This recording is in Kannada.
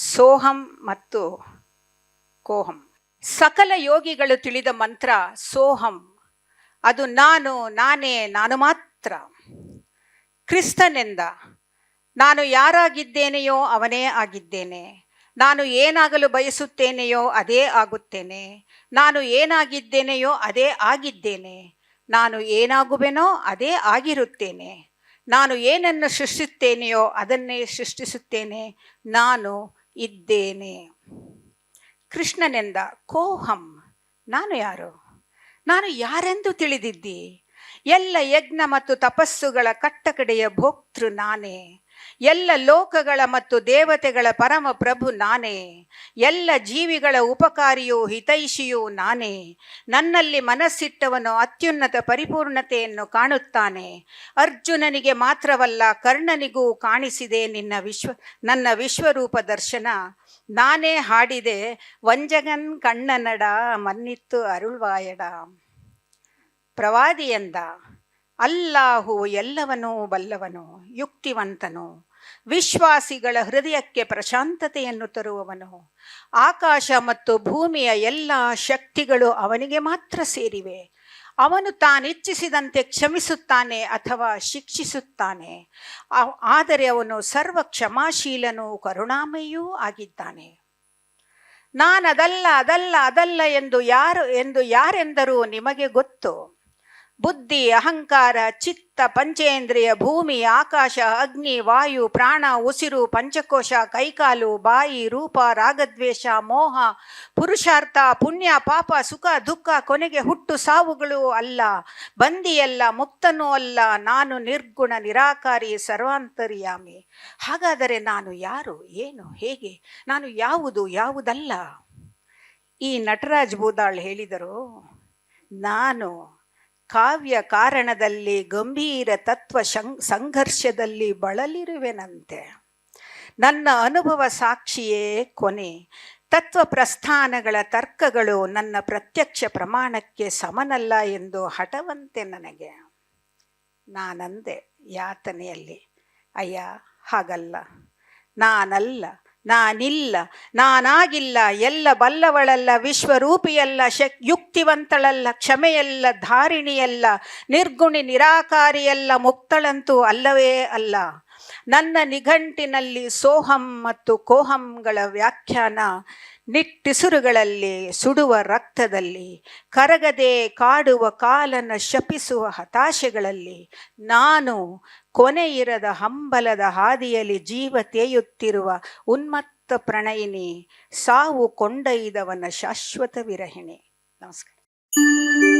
ಸೋಹಂ ಮತ್ತು ಕೋಹಂ. ಸಕಲ ಯೋಗಿಗಳು ತಿಳಿದ ಮಂತ್ರ ಸೋಹಂ. ಅದು ನಾನು, ನಾನೇ, ನಾನು ಮಾತ್ರ. ಕ್ರಿಸ್ತನೆಂದ. ನಾನು ಯಾರಾಗಿದ್ದೇನೆಯೋ ಅವನೇ ಆಗಿದ್ದೇನೆ. ನಾನು ಏನಾಗಲು ಬಯಸುತ್ತೇನೆಯೋ ಅದೇ ಆಗುತ್ತೇನೆ. ನಾನು ಏನಾಗಿದ್ದೇನೆಯೋ ಅದೇ ಆಗಿದ್ದೇನೆ. ನಾನು ಏನಾಗುವೆನೋ ಅದೇ ಆಗಿರುತ್ತೇನೆ. ನಾನು ಏನನ್ನು ಸೃಷ್ಟಿಸುತ್ತೇನೆಯೋ ಅದನ್ನೇ ಸೃಷ್ಟಿಸುತ್ತೇನೆ. ನಾನು ಇದ್ದೇನೆ. ಕೃಷ್ಣನೆಂದ ಕೋಹಂ ನಾನು ಯಾರು? ನಾನು ಯಾರೆಂದು ತಿಳಿದಿದ್ದಿ? ಎಲ್ಲ ಯಜ್ಞ ಮತ್ತು ತಪಸ್ಸುಗಳ ಕಟ್ಟಕಡೆಯ ಭೋಕ್ತೃ ನಾನೇ. ಎಲ್ಲ ಲೋಕಗಳ ಮತ್ತು ದೇವತೆಗಳ ಪರಮ ಪ್ರಭು ನಾನೇ. ಎಲ್ಲ ಜೀವಿಗಳ ಉಪಕಾರಿಯೂ ಹಿತೈಷಿಯೂ ನಾನೇ. ನನ್ನಲ್ಲಿ ಮನಸ್ಸಿಟ್ಟವನು ಅತ್ಯುನ್ನತ ಪರಿಪೂರ್ಣತೆಯನ್ನು ಕಾಣುತ್ತಾನೆ. ಅರ್ಜುನನಿಗೆ ಮಾತ್ರವಲ್ಲ ಕರ್ಣನಿಗೂ ಕಾಣಿಸಿದೆ ನಿನ್ನ ವಿಶ್ವ, ನನ್ನ ವಿಶ್ವರೂಪ ದರ್ಶನ. ನಾನೇ ಹಾಡಿದೆ, ವಂಜಗನ್ ಕಣ್ಣನಡ ಮನ್ನಿತ್ತು ಅರುಳ್ವಾಯಡ. ಪ್ರವಾದಿಯಂದ ಅಲ್ಲಾಹು ಎಲ್ಲವನೂ ಬಲ್ಲವನು, ಯುಕ್ತಿವಂತನು, ವಿಶ್ವಾಸಿಗಳ ಹೃದಯಕ್ಕೆ ಪ್ರಶಾಂತತೆಯನ್ನು ತರುವವನು. ಆಕಾಶ ಮತ್ತು ಭೂಮಿಯ ಎಲ್ಲ ಶಕ್ತಿಗಳು ಅವನಿಗೆ ಮಾತ್ರ ಸೇರಿವೆ. ಅವನು ತಾನಿಚ್ಛಿಸಿದಂತೆ ಕ್ಷಮಿಸುತ್ತಾನೆ ಅಥವಾ ಶಿಕ್ಷಿಸುತ್ತಾನೆ. ಆದರೆ ಅವನು ಸರ್ವ ಕ್ಷಮಾಶೀಲನೂ ಕರುಣಾಮಯೂ ಆಗಿದ್ದಾನೆ. ನಾನದಲ್ಲ, ಅದಲ್ಲ ಅದಲ್ಲ ಎಂದು ಯಾರು, ಎಂದು ಯಾರೆಂದರೂ ನಿಮಗೆ ಗೊತ್ತು. ಬುದ್ಧಿ, ಅಹಂಕಾರ, ಚಿತ್ತ, ಪಂಚೇಂದ್ರಿಯ, ಭೂಮಿ, ಆಕಾಶ, ಅಗ್ನಿ, ವಾಯು, ಪ್ರಾಣ, ಉಸಿರು, ಪಂಚಕೋಶ, ಕೈಕಾಲು, ಬಾಯಿ, ರೂಪ, ರಾಗದ್ವೇಷ, ಮೋಹ, ಪುರುಷಾರ್ಥ, ಪುಣ್ಯ, ಪಾಪ, ಸುಖ, ದುಃಖ, ಕೊನೆಗೆ ಹುಟ್ಟು, ಸಾವುಗಳು ಅಲ್ಲ. ಬಂದಿಯಲ್ಲ, ಮುಕ್ತನೂ ಅಲ್ಲ. ನಾನು ನಿರ್ಗುಣ, ನಿರಾಕಾರಿ, ಸರ್ವಾಂತರ್ಯಾಮಿ. ಹಾಗಾದರೆ ನಾನು ಯಾರು? ಏನು? ಹೇಗೆ? ನಾನು ಯಾವುದು? ಯಾವುದಲ್ಲ? ಈ ನಟರಾಜ್ ಬೂದಾಳ್ ಹೇಳಿದರು, ನಾನು ಕಾವ್ಯ ಕಾರಣದಲ್ಲಿ ಗಂಭೀರ ತತ್ವ ಶಂ, ಸಂಘರ್ಷದಲ್ಲಿ ಬಳಲಿರುವೆನಂತೆ. ನನ್ನ ಅನುಭವ ಸಾಕ್ಷಿಯೇ ಕೊನೆ. ತತ್ವ ಪ್ರಸ್ಥಾನಗಳ ತರ್ಕಗಳು ನನ್ನ ಪ್ರತ್ಯಕ್ಷ ಪ್ರಮಾಣಕ್ಕೆ ಸಮನಲ್ಲ ಎಂದು ಹಠವಂತೆ ನನಗೆ. ನಾನಂದೆ ಯಾತನೆಯಲ್ಲಿ. ಅಯ್ಯ, ಹಾಗಲ್ಲ. ನಾನಲ್ಲ. ನಾನಿಲ್ಲ, ನಾನಾಗಿಲ್ಲ, ಎಲ್ಲ ಬಲ್ಲವಳಲ್ಲ, ವಿಶ್ವರೂಪಿಯಲ್ಲ, ಶಕ್, ಯುಕ್ತಿವಂತಳಲ್ಲ, ಕ್ಷಮೆಯಲ್ಲ, ಧಾರಿಣಿಯಲ್ಲ, ನಿರ್ಗುಣಿ, ನಿರಾಕಾರಿಯಲ್ಲ, ಮುಕ್ತಳಂತೂ ಅಲ್ಲವೇ ಅಲ್ಲ. ನನ್ನ ನಿಘಂಟಿನಲ್ಲಿ ಸೋಹಂ ಮತ್ತು ಕೋಹಂಗಳ ವ್ಯಾಖ್ಯಾನ ನಿಟ್ಟಿಸುರುಗಳಲ್ಲಿ ಸುಡುವ ರಕ್ತದಲ್ಲಿ, ಕರಗದೆ ಕಾಡುವ ಕಾಲನ ಶಪಿಸುವ ಹತಾಶೆಗಳಲ್ಲಿ, ನಾನು ಕೊನೆಯಿರದ ಹಂಬಲದ ಹಾದಿಯಲ್ಲಿ ಜೀವ ತೇಯುತ್ತಿರುವ ಉನ್ಮತ್ತ ಪ್ರಣಯಿನಿ, ಸಾವು ಕೊಂಡೊಯ್ದವನ ಶಾಶ್ವತ ವಿರಹಿಣಿ. ನಮಸ್ಕಾರ.